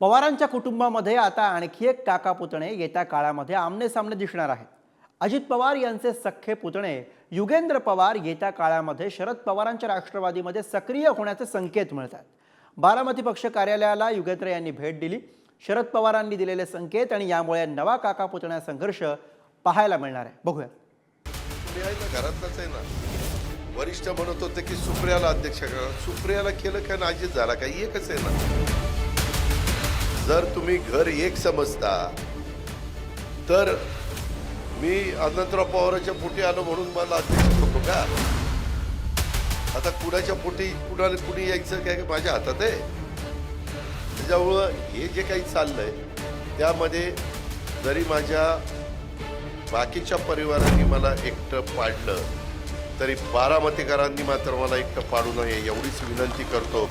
पवारांच्या कुटुंबामध्ये आता आणखी एक काका पुतणे येत्या काळामध्ये आमने सामने दिसणार आहेत. अजित पवार यांचे सख्खे पुतणे युगेंद्र पवार येत्या काळामध्ये शरद पवारांच्या राष्ट्रवादीमध्ये सक्रिय होण्याचे संकेत मिळतात. बारामती पक्ष कार्यालयाला युगेंद्र यांनी भेट दिली. शरद पवारांनी दिलेले संकेत आणि यामुळे नवा काका पुतण्या संघर्ष पाहायला मिळणार आहे. बघूया. मी आहे ना वरिष्ठ म्हणत होते की सुप्रियाला अध्यक्ष करा सुप्रियाला केलं काय ना अजित झाला काय? एकच आहे ना. जर तुम्ही घर एक समजता तर मी अनंतराव पवाराच्या पोटी आलो म्हणून मला अध्यक्ष होतो का? आता कुणाच्या पोटी कुणाला कुणी यायचं काय माझ्या हातात आहे? त्याच्यामुळं हे जे काही चाललंय त्यामध्ये जरी माझ्या बाकीच्या परिवारांनी मला एकटं पाडलं तरी बारामतीकरांनी मात्र मला एकटं पाडू नये एवढीच विनंती करतो.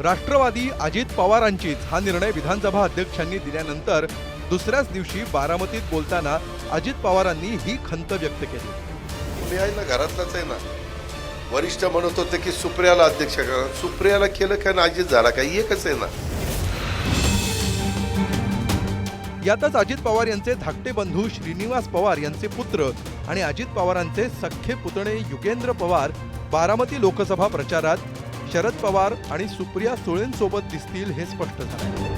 राष्ट्रवादी अजित पवारांचीच हा निर्णय विधानसभा अध्यक्षांनी दिल्यानंतर दुसऱ्याच दिवशी बारामतीत बोलताना अजित पवारांनी ही खंत व्यक्त केली. आहे ना घरातलाच आहे ना. वरिष्ठ म्हणत होते की सुप्रियाला अध्यक्ष करा. सुप्रियाला केलं काय ना अजित झाला काय एकच आहे ना. यातच अजित पवार यांचे धाकटे बंधू श्रीनिवास पवार यांचे पुत्र आणि अजित पवारांचे सख्खे पुतणे युगेंद्र पवार बारामती लोकसभा प्रचारात शरद पवार आणि सुप्रिया सुळेंसोबत दिसतील हे स्पष्ट झालं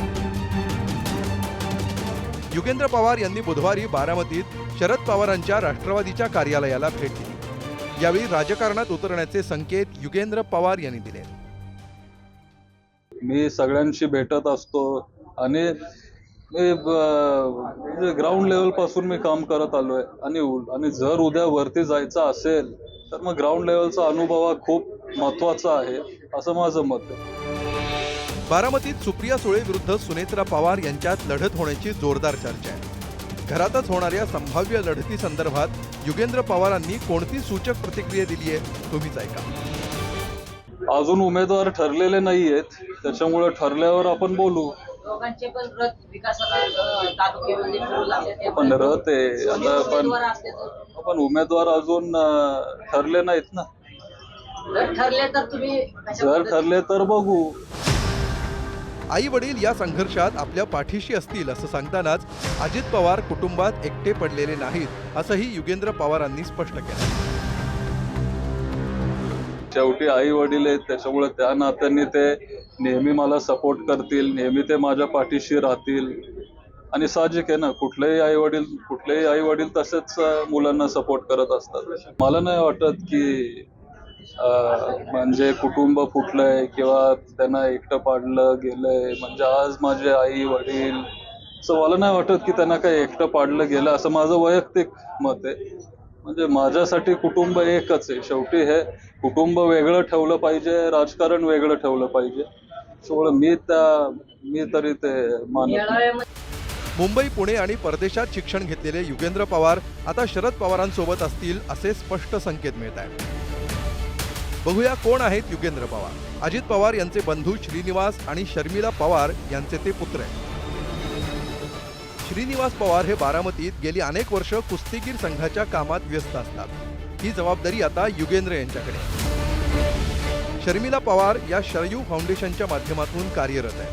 युगेंद्र पवार यांनी बुधवारी बारामतीत शरद पवारांच्या राष्ट्रवादीच्या कार्यालयाला भेट दिली. यावेळी राजकारणात उतरण्याचे संकेत युगेंद्र पवार यांनी दिले. मी सगळ्यांशी भेटत असतो आणि ग्राउंड म्हणजे लेवलपासून मी काम करत आलोय. आणि आणि जर उद्या वरती जायचं असेल तर मग ग्राउंड लेवलचा अनुभव हा खूप महत्त्वाचा आहे असं माझं मत आहे. बारामतीत सुप्रिया सुळे विरुद्ध सुनेत्रा पवार यांच्यात लढत होण्याची जोरदार चर्चा आहे. घरातच होणाऱ्या संभाव्य लढती संदर्भात युगेंद्र पवारांनी कोणती सूचक प्रतिक्रिया दिली आहे तुम्हीच ऐका. अजून उमेदवार ठरलेले नाहीयेत त्याच्यामुळे ठरल्यावर आपण बोलू. दोघांचे पण रथ विकासाला अ, तालुक्यामध्ये फिरू लागले ते पण रथ आहे. आता पण उमेदवार असले तर पण उमेदवार अजून अं, ठरले नाहीत ना. जर ठरले तर तुम्ही कशा जर पद्धतीने- ठरले तर बघू. आई वडील या संघर्षात आपल्या पाठीशी असतील असं सांगतानाच अजित पवार कुटुंबात एकटे पडलेले नाहीत असंही युगेंद्र पवारांनी स्पष्ट केलं. शेवटी आई वडील आहेत त्याच्यामुळे त्या नात्यांनी ते नेहमी मला सपोर्ट करतील नेहमी ते माझ्या पाठीशी राहतील. आणि साहजिक आहे ना कुठलेही आई वडील कुठलेही आई वडील तसेच मुलांना सपोर्ट करत असतात. मला नाही वाटत की म्हणजे कुटुंब फुटलंय किंवा त्यांना एकटं पाडलं गेलंय म्हणजे आज माझे आई वडील असं मला नाही वाटत की त्यांना काही एकटं पाडलं गेलं असं माझं वैयक्तिक मत आहे. म्हणजे माझ्यासाठी कुटुंब एकच आहे. शेवटी हे कुटुंब वेगळं ठेवलं पाहिजे राजकारण वेगळं ठेवलं पाहिजे. त्यामुळे मी मी तरी ते मानत मुंबई पुणे आणि परदेशात शिक्षण घेतलेले युगेंद्र पवार आता शरद पवारांसोबत असतील असे स्पष्ट संकेत मिळत आहेत. बघूया कोण आहेत युगेंद्र पवार. अजित पवार यांचे बंधू श्रीनिवास आणि शर्मिला पवार यांचे ते पुत्र आहेत. श्रीनिवास पवार हे बारामतीत गेली अनेक वर्ष कुस्तीगीर संघाच्या कामात व्यस्त असतात. ही जबाबदारी आता युगेंद्र यांच्याकडे आहे. शर्मिला पवार या शरयू फाउंडेशनच्या माध्यमातून कार्यरत आहे.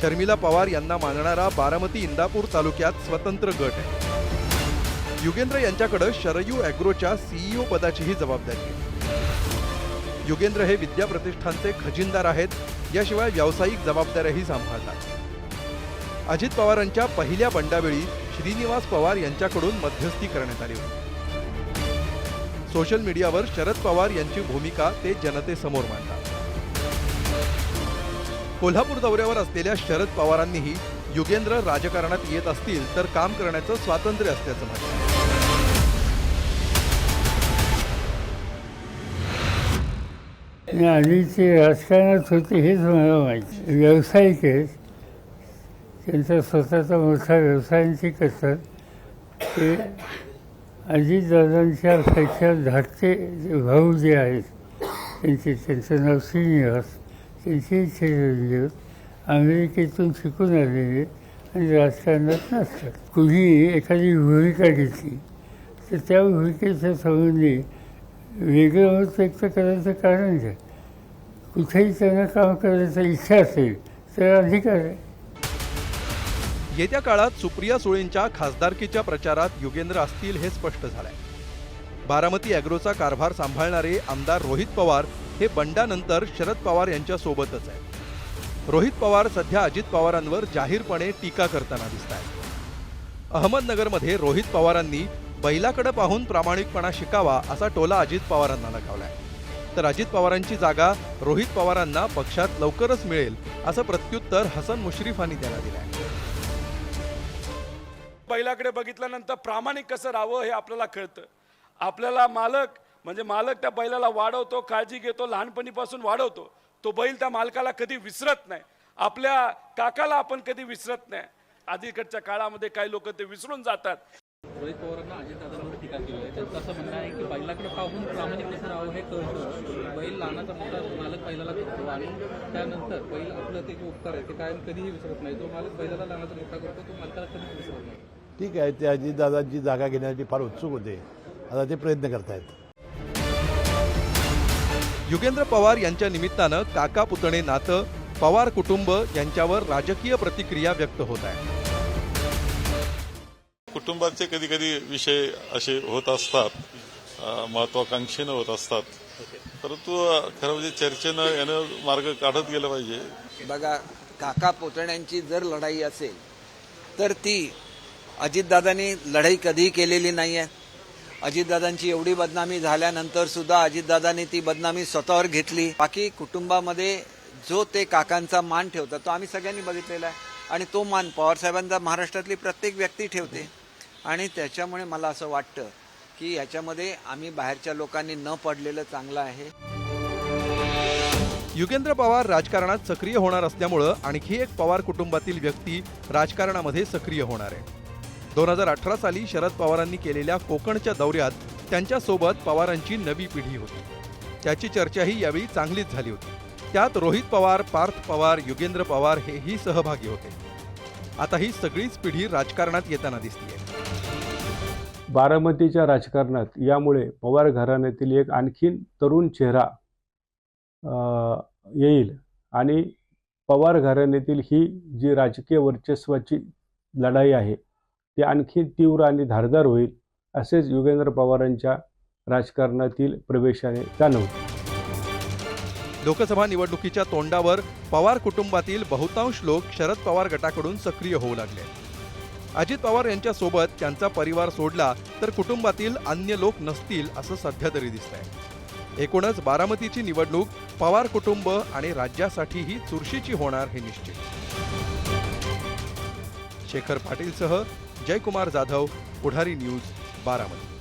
शर्मिला पवार यांना मानणारा बारामती इंदापूर तालुक्यात स्वतंत्र गट आहे. युगेंद्र यांच्याकडे शरयू अॅग्रोच्या सीईओ पदाचीही जबाबदारी आहे. युगेंद्र हे विद्या प्रतिष्ठानचे खजिनदार आहेत याशिवाय व्यावसायिक जबाबदाऱ्याही सांभाळतात. अजित पवारांच्या पहिल्या बंडावेळी श्रीनिवास पवार यांच्याकडून मध्यस्थी करण्यात आली होती. सोशल मीडियावर शरद पवार यांची भूमिका ते जनतेसमोर मांडतात. कोल्हापूर दौऱ्यावर असलेल्या शरद पवारांनीही युगेंद्र राजकारणात येत असतील तर काम करण्याचं स्वातंत्र्य असल्याचं म्हटलं. आणि आधी ते राजकारणात होते हेच मला माहिती. व्यावसायिक आहेत त्यांचा स्वतःचा मोठा व्यवसायांची करतात ते अजितदादांच्या पेक्षा धाकटे भाऊ जे आहेत त्यांचे त्यांचं नाव श्रीनिवास त्यांचे चिरंजीव अमेरिकेतून शिकून आलेले आणि राजकारणात नसतात कुणी एखादी भूमिका घेतली तर त्या भूमिकेच्या संबंधी वेगळं मत व्यक्त करायचं कारण काय? कुठेही त्यांना काम करायची इच्छा असेल तर अधिकार आहे. येत्या काळात सुप्रिया सुळेंच्या खासदारकीच्या प्रचारात युगेंद्र असतील हे स्पष्ट झालंय. बारामती अॅग्रोचा कारभार सांभाळणारे आमदार रोहित पवार हे बंडानंतर शरद पवार यांच्या सोबतच आहेत. रोहित पवार सध्या अजित पवारांवर जाहीरपणे टीका करताना दिसत आहेत अहमदनगरमध्ये रोहित पवारांनी बैलाकडे पाहून प्रामाणिकपणा शिकावा असा टोला अजित पवारांना लगावलाय. तर अजित पवारांची जागा रोहित पवारांना पक्षात लवकरच मिळेल असं प्रत्युत्तर हसन मुश्रीफांनी त्यांना आहे बैलाकडे बघितल्यानंतर प्रामाणिक कसं राहावं हे आपल्याला कळतं. आपल्याला मालक म्हणजे मालक त्या बैलाला वाढवतो काळजी घेतो लहानपणीपासून वाढवतो. तो बैल त्या मालकाला कधी विसरत नाही. आपल्या काकाला आपण कधी विसरत नाही. आधीकडच्या काळामध्ये काही लोक ते विसरून जातात. रोहित पवारांना अजितदादांवर टीका केली आहे. त्यांचं असं म्हणणं आहे की बैलाकडे पाहून प्रामाणिक कसं राहावं हे कळतं. बैल लहानाचा मोठा मालक बैलाला करतो आणि त्यानंतर बैल आपलं ते जे उपकार आहे ते कायम कधीही विसरत नाही. जो मालक बैलाला लहानाचा मोठा करतो तो मालकाला कधीच विसरत नाही. ठीक आहे ते अजितदादांची जागा घेण्यासाठी फार उत्सुक होते. आता ते प्रयत्न करतायत. युगेंद्र पवार यांच्या निमित्तानं काका पुतणे नातं पवार कुटुंब यांच्यावर राजकीय प्रतिक्रिया व्यक्त होत आहे. कुटुंबाचे कधी कधी विषय असे होत असतात महत्वाकांक्षीनं होत असतात. परंतु खरं म्हणजे चर्चेनं यानं मार्ग काढत गेलं पाहिजे. बघा काका पोतण्यांची जर लढाई असेल तर ती अजितदादांनी लढाई कधीही केलेली नाही आहे अजितदादांची एवढी बदनामी झाल्यानंतर सुद्धा अजितदादांनी ती बदनामी स्वतःवर घेतली. बाकी कुटुंबामध्ये जो ते काकांचा मान ठेवतात तो आम्ही सगळ्यांनी बघितलेला आहे. आणि तो मान पवारसाहेबांचा महाराष्ट्रातली प्रत्येक व्यक्ती ठेवते. आणि त्याच्यामुळे मला असं वाटतं की ह्याच्यामध्ये आम्ही बाहेरच्या लोकांनी न पडलेलं चांगलं आहे. युगेंद्र पवार राजकारणात सक्रिय होणार असल्यामुळं आणखी एक पवार कुटुंबातील व्यक्ती राजकारणामध्ये सक्रिय होणार आहे. दोन हजार अठरा साली शरद पवारांनी केलेल्या कोकणच्या दौऱ्यात त्यांच्यासोबत पवारांची नवी पिढी होती. त्याची चर्चाही यावेळी चांगलीच झाली होती. त्यात रोहित पवार पार्थ पवार युगेंद्र पवार हेही सहभागी होते. आता ही सगळीच पिढी राजकारणात येताना दिसते बारामतीच्या राजकारणात यामुळे पवार घराण्यातील एक आणखीन तरुण चेहरा येईल आणि पवार घराण्यातील ही जी राजकीय वर्चस्वाची लढाई आहे ते आणखी तीव्र आणि धारदार होईल असेच युगेंद्र पवारांच्या राजकारणातील प्रवेशाने जाणवते. लोकसभा निवडणुकीच्या तोंडावर पवार कुटुंबातील बहुतांश लोक शरद पवार गटाकडून सक्रिय होऊ लागले. अजित पवार यांच्या सोबत त्यांचा परिवार सोडला तर कुटुंबातील अन्य लोक नसतील असं सध्या तरी दिसतंय. एकूणच बारामतीची निवडणूक पवार कुटुंब आणि राज्यासाठीही चुरशीची होणार हे निश्चित. Shekhar पाटीलसह Jaykumar Jadhav Pudhari news Baramati